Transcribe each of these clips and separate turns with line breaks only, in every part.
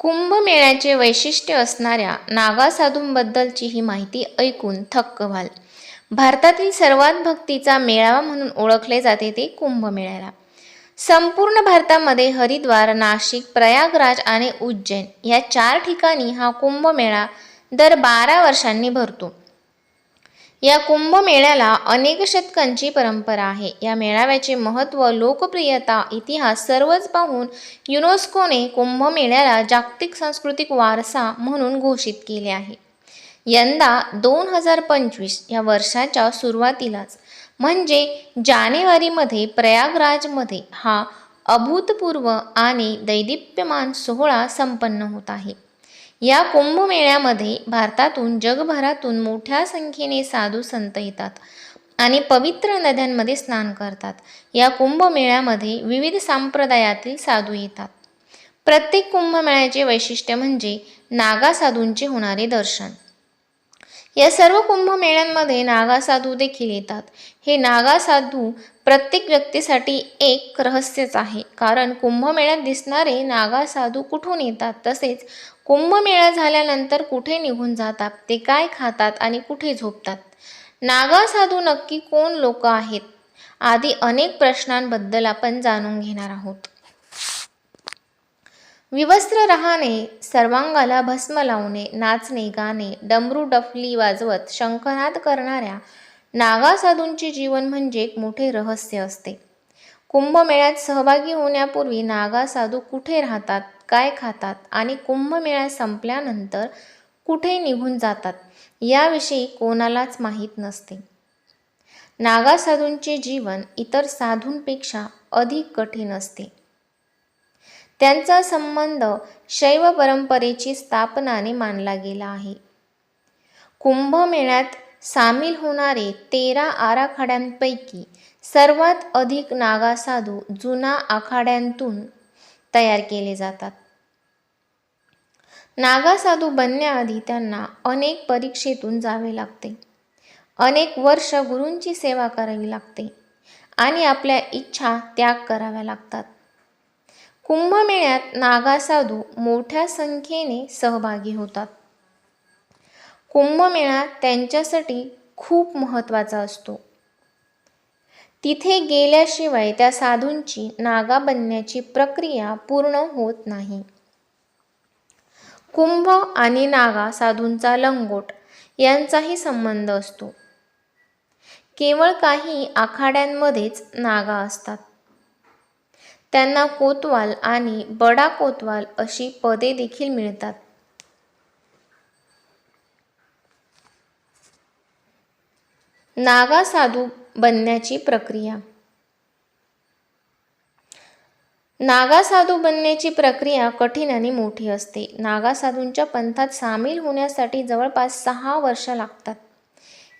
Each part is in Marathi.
कुंभमेळ्याचे वैशिष्ट्य असणाऱ्या नागा साधूंबद्दलची ही माहिती ऐकून थक्क व्हाल. भारतातील सर्वात भक्तीचा मेळावा म्हणून ओळखले जाते ते कुंभमेळ्याला. संपूर्ण भारतामध्ये हरिद्वार नाशिक प्रयागराज आणि उज्जैन या चार ठिकाणी हा कुंभमेळा दर बारा वर्षांनी भरतो. या कुंभमेळ्याला अनेक शतकांची परंपरा आहे. या मेळाव्याचे महत्त्व लोकप्रियता इतिहास सर्वच पाहून युनेस्कोने कुंभमेळ्याला जागतिक सांस्कृतिक वारसा म्हणून घोषित केले आहे. यंदा दोन हजार पंचवीस या वर्षाच्या सुरुवातीलाच म्हणजे जानेवारीमध्ये प्रयागराजमध्ये हा अभूतपूर्व आणि दैदिप्यमान सोहळा संपन्न होत आहे. या कुंभमेळ्यामध्ये भारतातून जगभरातून मोठ्या संख्येने साधू संत येतात आणि पवित्र नद्यांमध्ये स्नान करतात. या कुंभमेळ्यामध्ये विविध संप्रदायातील साधू येतात. प्रत्येक कुंभमेळ्याचे वैशिष्ट्य म्हणजे नागा साधूंचे होणारे दर्शन. या सर्व कुंभमेळ्यांमध्ये नागा साधू देखील येतात. हे नागा साधू प्रत्येक व्यक्तीसाठी एक रहस्यच आहे. कारण कुंभमेळ्यात दिसणारे नागा साधू कुठून येतात? तसेच कुंभमेळा झाल्यानंतर कुठे निघून जातात? ते काय खातात आणि कुठे झोपतात? नागा साधू नक्की कोण लोक आहेत? आदी अनेक प्रश्नांबद्दल आपण जाणून घेणार आहोत. विवस्त्र राहणे सर्वांगाला भस्म लावणे नाचणे गाणे डमरू डफली वाजवत शंखनाद करणाऱ्या नागा साधूंचे जीवन म्हणजे एक मोठे रहस्य असते. कुंभमेळ्यात सहभागी होण्यापूर्वी नागा साधू कुठे राहतात काय खातात आणि कुंभमेळा संपल्यानंतर कुठे निघून जातात याविषयी कोणालाच माहीत नसते. नागा साधूंचे जीवन इतर साधूंपेक्षा अधिक कठीण असते. त्यांचा संबंध शैव परंपरेची स्थापनाने मानला गेला आहे. कुंभमेळ्यात सामील होणारे तेरा आराखड्यांपैकी सर्वात अधिक नागा साधू जुना आखाड्यांतून तयार केले जातात. नागा साधू बनण्याआधी त्यांना अनेक परीक्षेतून जावे लागते. अनेक वर्ष गुरूंची सेवा करावी लागते आणि आपल्या इच्छा त्याग कराव्या लागतात. कुंभमेळ्यात नागा साधू मोठ्या संख्येने सहभागी होतात. कुंभमेळा त्यांच्यासाठी खूप महत्त्वाचा असतो. तिथे गेल्याशिवाय त्या साधूंची नागा बनण्याची प्रक्रिया पूर्ण होत नाही. कुंभ आणि नागा साधूंचा लंगोट यांचाही संबंध असतो. केवळ काही आखाड्यांमध्येच नागा असतात. त्यांना कोतवाल आणि बडा कोतवाल अशी पदे देखील मिळतात. नागा साधू बनण्याची प्रक्रिया. नागा साधू बनण्याची प्रक्रिया कठीण आणि मोठी असते. नागा साधूंच्या पंथात सामील होण्यासाठी जवळपास सहा वर्ष लागतात.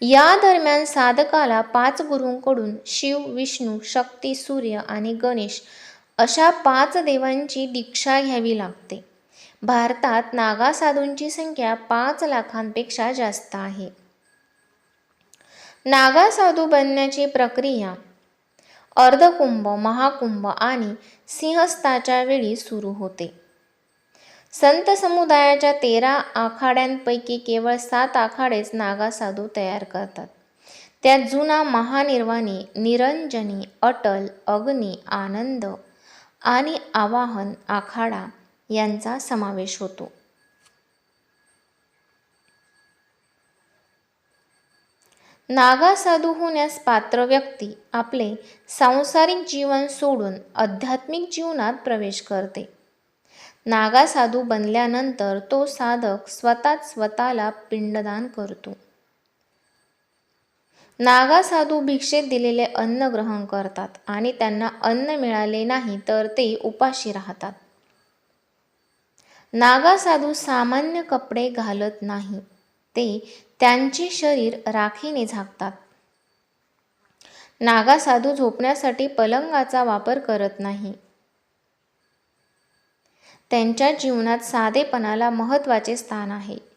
या दरम्यान साधकाला पाच गुरूंकडून शिव विष्णू शक्ती सूर्य आणि गणेश अशा पाच देवांची दीक्षा घ्यावी लागते. भारतात नागा साधूंची संख्या पाच लाखांपेक्षा जास्त आहे. नागा साधू बनण्याची प्रक्रिया अर्धकुंभ महाकुंभ आणि सिंहस्थाच्या वेळी सुरू होते. संत समुदायाच्या तेरा आखाड्यांपैकी केवळ सात आखाडेच नागा साधू तयार करतात. त्यात जुना महानिर्वाणी निरंजनी अटल अग्नी आनंद आणि आवाहन आखाडा यांचा समावेश होतो. नागा साधू होण्यास पात्र व्यक्ती आपले सांसारिक जीवन सोडून आध्यात्मिक जीवनात प्रवेश करते. नागा साधू बनल्यानंतर तो साधक स्वतःच स्वतःला पिंडदान करतो. नागा साधू भिक्षेत दिलेले अन्न ग्रहण करतात आणि त्यांना अन्न मिळाले नाही तर ते उपाशी राहतात. नागा साधू सामान्य कपडे घालत नाही. ते त्यांचे शरीर राखीने झाकतात. नागा साधू झोपण्यासाठी पलंगाचा वापर करत नाही. त्यांच्या जीवनात साधेपणाला महत्त्वाचे स्थान आहे.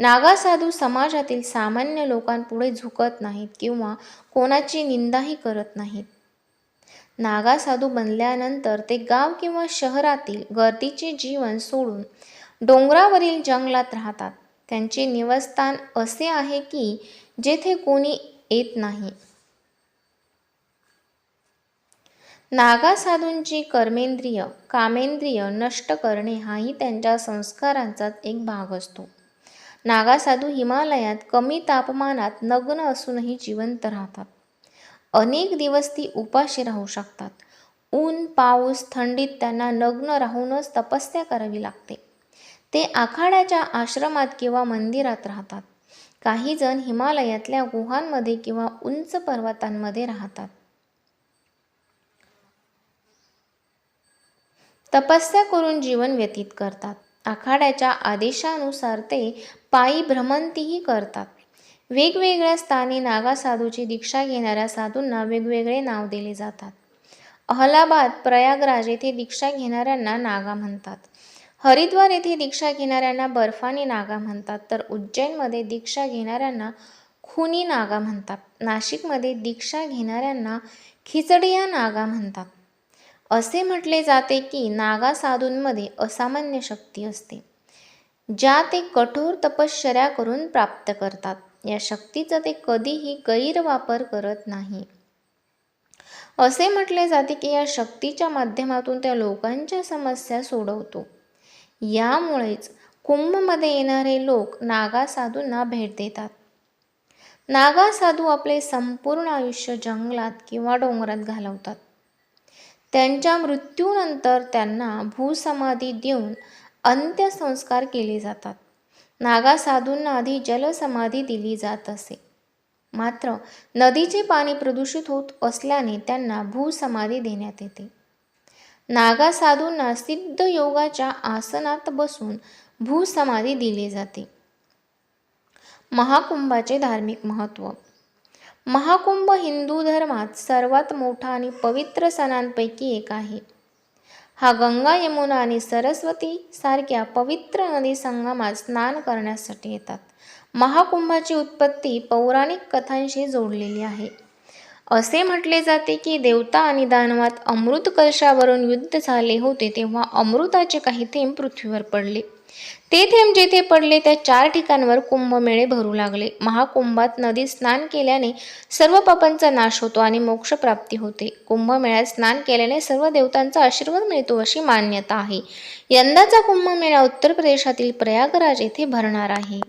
नागा साधू समाजातील सामान्य लोकांपुढे झुकत नाहीत किंवा कोणाची निंदाही करत नाहीत. नागा साधू बनल्यानंतर ते गाव किंवा शहरातील गर्दीचे जीवन सोडून डोंगरावरील जंगलात राहतात. त्यांचे निवासस्थान असे आहे की जेथे कोणी येत नाही. नागा साधूंची कर्मेंद्रिय कामेंद्रिय नष्ट करणे हाही त्यांच्या संस्कारांचाच एक भाग असतो. नागासाधू हिमालयात कमी तापमानात नग्न असूनही जिवंत राहतात. अनेक दिवस ती उपाशी राहू शकतात. ऊन पाऊस थंडीत त्यांना नग्न राहूनच तपस्या करावी लागते. ते आखाड्याच्या आश्रमात किंवा मंदिरात राहतात. काही जण हिमालयातल्या गुहांमध्ये किंवा उंच पर्वतांमध्ये राहतात. तपस्या करून जीवन व्यतीत करतात. आखाड्याच्या आदेशानुसार ते पायी भ्रमंतीही करतात. वेगवेगळ्या स्थानी नागा साधूची दीक्षा घेणाऱ्या साधूंना वेगवेगळे नाव दिले जातात. अहलाबाद प्रयागराज येथे दीक्षा घेणाऱ्यांना नागा म्हणतात. हरिद्वार येथे दीक्षा घेणाऱ्यांना बर्फानी नागा म्हणतात. तर उज्जैनमध्ये दीक्षा घेणाऱ्यांना खुनी नागा म्हणतात. नाशिकमध्ये दीक्षा घेणाऱ्यांना खिचडिया नागा म्हणतात. असे म्हटले जाते की नागा साधूंमध्ये असामान्य शक्ती असते. ज्या ते कठोर तपश्चर्या करून प्राप्त करतात. या शक्तीचा ते कधीही गैरवापर करत नाही. असे म्हटले जाते की या शक्तीच्या माध्यमातून त्या लोकांच्या समस्या सोडवतो. यामुळेच कुंभमध्ये येणारे लोक नागा साधूंना भेट देतात. नागा साधू आपले संपूर्ण आयुष्य जंगलात किंवा डोंगरात घालवतात. त्यांच्या मृत्यूनंतर त्यांना भूसमाधी देऊन अंत्यसंस्कार केले जातात. नागा साधूंना आधी जलसमाधी दिली जात असे. मात्र नदीचे पाणी प्रदूषित होत असल्याने त्यांना भूसमाधी देण्यात येते. नागा साधूंना सिद्ध योगाच्या आसनात बसून भूसमाधी दिली जाते. महाकुंभाचे धार्मिक महत्त्व. महाकुंभ हिंदू धर्मात सर्वात मोठा आणि पवित्र सणांपैकी एक आहे. हा गंगा यमुना आणि सरस्वती सारख्या पवित्र नदी संगमात स्नान करण्यासाठी येतात. महाकुंभाची उत्पत्ती पौराणिक कथांशी जोडलेली आहे. असे म्हटले जाते की देवता आणि दानवात अमृत कलशावरून युद्ध झाले होते तेव्हा अमृताचे काही थेंब पृथ्वीवर पडले. ते थेंब जेथे पडले त्या चार ठिकाणवर कुंभमेळे भरू लागले. महाकुंभात नदीत स्नान केल्याने सर्व पापांचा नाश होतो आणि मोक्षप्राप्ती होते. कुंभमेळ्यात स्नान केल्याने सर्व देवतांचा आशीर्वाद मिळतो अशी मान्यता आहे. यंदाचा कुंभमेळा उत्तर प्रदेशातील प्रयागराज येथे भरणार आहे.